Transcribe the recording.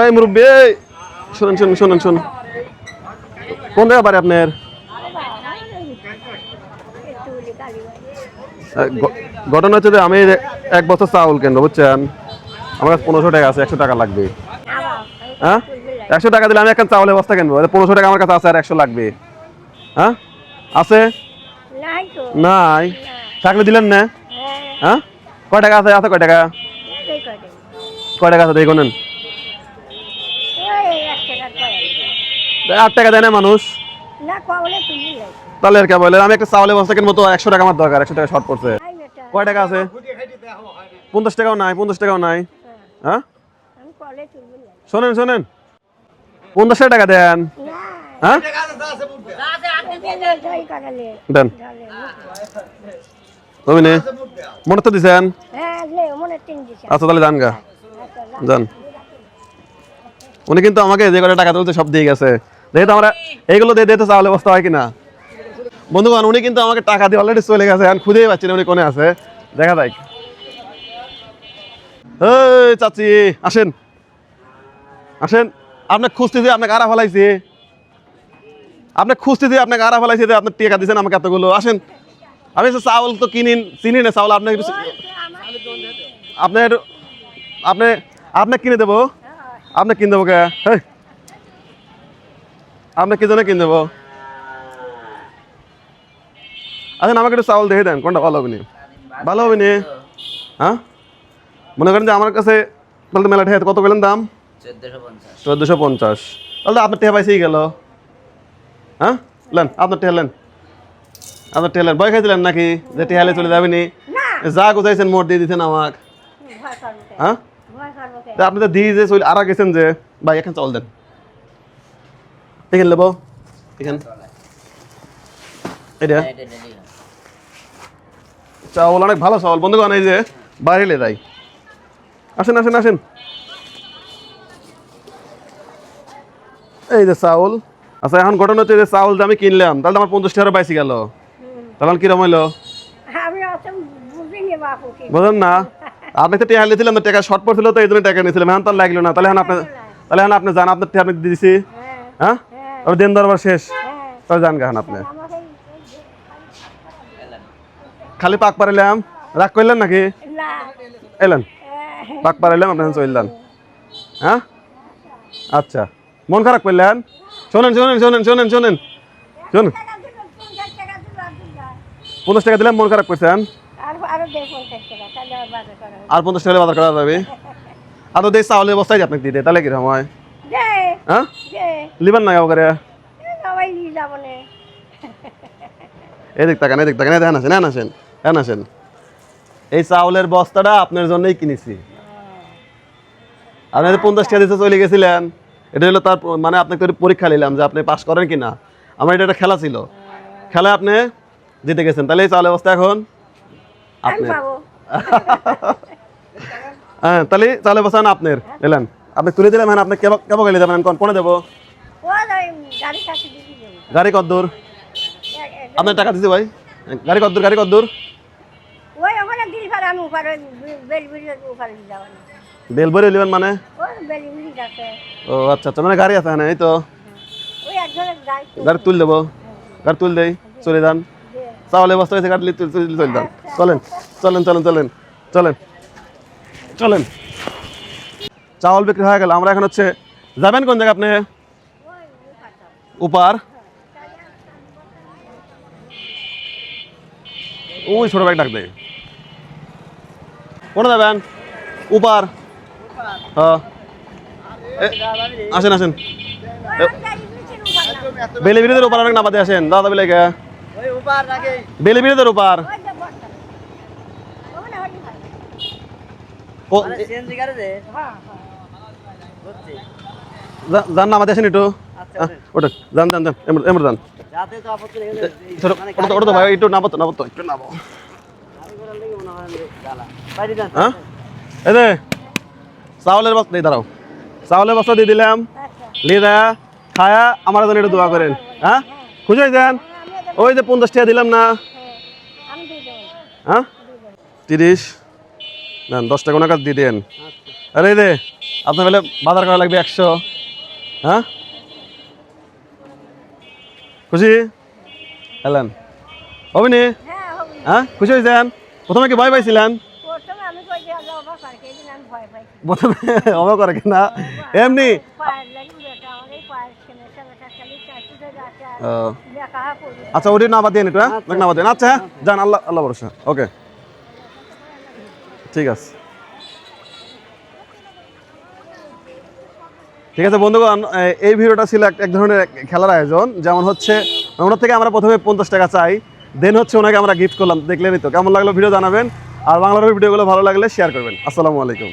এই মুরব্বী শুনুন শুনুন শুনুন শুনুন। কোন জায়গা বাড়ি আপনার? ঘটনা হচ্ছে যে আমি এক বছর চাউল কেনবো বুঝছেন? আমার কাছে পনেরোশো টাকা আছে একশো টাকা লাগবে। হ্যাঁ? একশো টাকা দিলে আমি এখন চাউলের বস্তা কিনবো পনেরোশো টাকা আমার কাছে আছে আর একশো লাগবে। হ্যাঁ? আছে? নাই। থাকলে দিলেন না? হ্যাঁ। হ্যাঁ? কয় টাকা আছে? আছে কয় টাকা? কয় টাকা আছে? দেখুন ওই এক টাকার কয় আট টাকা দেয় না মানুষ। তাহলে আর কে বলে আমি একটা চাউলের বস্তা কিনবো তো একশো টাকা আমার দরকার একশো টাকা শর্ট পড়ছে। কয় টাকা আছে? পঞ্চাশ টাকাও নাই পঞ্চাশ টাকাও নাই। হ্যাঁ। লাই শোনেন শোনেন। পঞ্চাশ টাকা দেন। হ্যাঁ? দেন। তুমি নে মনে তো দিছেন? হ্যাঁ আচ্ছা তাহলে যান গা। আচ্ছা যান উনি কিন্তু আমাকে যে কটা টাকা তুলতে সব দিয়ে গেছে। যেহেতু আমরা এইগুলো দিয়ে দিতে চাউলের বস্তা হয় কিনা। বন্ধুগণ উনি কিন্তু আমাকে টাকা দিয়ে অলরেডি চলে গেছে এখন খুঁজেই পাচ্ছি না উনি কোনে আছে। দেখা যাক। এই চাচি আসেন। আসেন। আপনাকে খুঁজতেছি আপনাকে আরা ফেলাইছি। আপনি খুঁজতেছি আপনাকে আরা ফেলাইছি যে আপনার টিকা দিয়েছেন আমাকে এতগুলো। আসেন। আমি চাউল তো কিনি চিনি না চাউল আপনি একটু- আপনি আপনি আপনি কিনে দেবো। আপনি কিনে দেবো কে? হেই। আপনি কি জন্য কিনে দেবো? আচ্ছা আমাকে একটু চাউল দেখে দেন কোনটা ভালো হবে নি? ভালো হবে নি? হ্যাঁ? মনে করেন যে আমার কাছে তাহলে তো মেলা ঠেকে কত পেলেন দাম? চোদ্দশো পঞ্চাশ। চোদ্দোশো পঞ্চাশ। তাহলে তো আপনার টেহা পাইছেই গেল। হ্যাঁ? লেন আপনার টেহা লেন। আপনার টেহা লেন। ভয় খাইছিলেন নাকি? যে টেহালে চলে যাবেনি যা গোছাইছেন মোট দিয়ে দিতেন আমাকে? হ্যাঁ? আপনি তো দিয়ে যে চলে আর গেছেন যে। ভাই এখন চাউল দেন। এখানে নেব এখানে। এটা এটা চাউল অনেক ভালো চাউল। বন্ধুগণ এই যে বাইরে যাই। আসেন আসেন আসেন। এই যে চাউল। আচ্ছা এখন ঘটনা হচ্ছে যে চাউল যে আমি কিনলাম তাহলে আমার পঞ্চাশ টাকা পাইছি গেল। তাহলে কিরম হইল? বুঝিনি না। আপনি তো টেকা নিয়েছিলেন তো টাকা শর্ট পড়ছিল তো এই জন্য টাকা নিয়েছিলাম এখন তো লাগল না। তাহলে এখন আপনি তাহলে এখন আপনি জান আপনার টাকা আমি দিয়ে দিছি। হ্যাঁ হ্যাঁ? হ্যাঁ। তবে দেন দরবার শেষ। হ্যাঁ। তাহলে যান গান আপনি। খালি পাক পারিলাম। রাগ করলেন নাকি? না। এলেন? হ্যাঁ, পাক পারাইলাম আপনার চললেন হ্যাঁ? আচ্ছা। মন খারাপ করলেন? শোনেন শোনেন শোনেন শোনেন শোনেন। শোনেন। পঞ্চাশ টাকা দিলাম মন খারাপ করছেন? আর পঞ্চাশ টাকা বাজার করা যাবে? আর তো দেশ চাউলের বস্তায় আপনাকে দিয়ে দেয় তাহলে কীরকম হয়? হ্যাঁ লিবেন না এই তাকান এই তাকান আসেন হ্যাঁ আসেন হ্যাঁ আসেন। এই চাউলের বস্তাটা আপনার জন্যই কিনেছি। আপনি পঞ্চাশ টাকা দিতে চলে গেছিলেন এটা হলো তার মানে আপনাকে পরীক্ষা নিলাম যে আপনি পাস করেন কিনা। আমার এটা একটা খেলা ছিল। খেলায় আপনি জিতে গেছেন তাহলে এই চাউলের বস্তা এখন আপনার পাবো হ্যাঁ তাহলে চাউলের বস্তা না আপনার এলেন। আপনি তুলে দিলাম হ্যাঁ আপনি কেবল কেবল গেলে যাবেন কোন কোনে দেবো? ও ওই গাড়ি কাছে দিবি। যাব গাড়ি কদ্দূর। আপনার টাকা দিতে ভাই। গাড়ি কদ্দূর গাড়ি কদ্দূর। ওই ওখানে দিল পারে আমি উপরে বেলবিড়ির উপরে যাব। না বেলবরি নেবেন মানে? ওই বেলবিড়ি আছে ও আচ্ছা আচ্ছা মানে গাড়ি আছে হ্যাঁ এই তো। ওই একজনের গাড়ি। তো গাড়ি তুল দেবো। গাড়ি তুল দেই চলে যান। দে। চাউলের বস্তা হয়েছে গাড়ি তুল তুল চলে যান চলেন চলেন চলেন চলেন চলেন চলেন। চাউল বিক্রি হয়ে গেল। আমরা এখন হচ্ছে যাবেন কোন জায়গায় আপনি? উপার। ওই ছোট ব্যাগ ডাক দেয় কোনে যাবেন? উপার। হ্যাঁ। আসেন আসেন। ওই বেলবিড়ির উপরে অনেক নামাতে আসেন। দাদা উপার নাকি? বেলিবিরিদের উপর ওই যে বস্তা। ওখানে হলি ভাই। দে। যান নামাতে আসেন একটু। আচ্ছা ওটা যান যান যান এমর যান। ওটা তো- ভাই একটু তো তো। একটু মনে হয় এই দে চাউলের বস্তা দিয়ে দাঁড়াও। চাউলের বস্তা দিয়ে দিলাম। আচ্ছা। লিয়ে খায়া আমার জন্য একটু দোয়া করেন। হ্যাঁ? খুঁজে যান ওই যে পঞ্চাশ টাকা দিলাম না। হ্যাঁ, আমি হ্যাঁ? তিরিশ। দেন দশ টাকা ওনার কাছে দিয়ে দেন আচ্ছা আরে রে আপনার বেলে বাজার করা লাগবে একশো হ্যাঁ খুশি এলেন হবিনি হ্যাঁ হ্যাঁ খুশি হয়েছেন প্রথমে কি ভয় পাইছিলেন প্রথমে আমি কই যে আল্লাহ অবাক করে কিনা এমনি আচ্ছা ওটি না বাদ দিয়ে হ্যাঁ না বাদ দিয়ে আচ্ছা হ্যাঁ যান আল্লাহ আল্লাহ ভরসা ওকে ঠিক আছে। ঠিক আছে বন্ধুগণ এই ভিডিওটা ছিল এক ধরনের খেলার আয়োজন। যেমন হচ্ছে, ওনার থেকে আমরা প্রথমে পঞ্চাশ টাকা চাই, দেন হচ্ছে ওনাকে আমরা গিফট করলাম। দেখলেনই তো, কেমন লাগল ভিডিও জানাবেন, আর বাংলার ভিডিওগুলো ভালো লাগলে শেয়ার করবেন। আসসালামু আলাইকুম।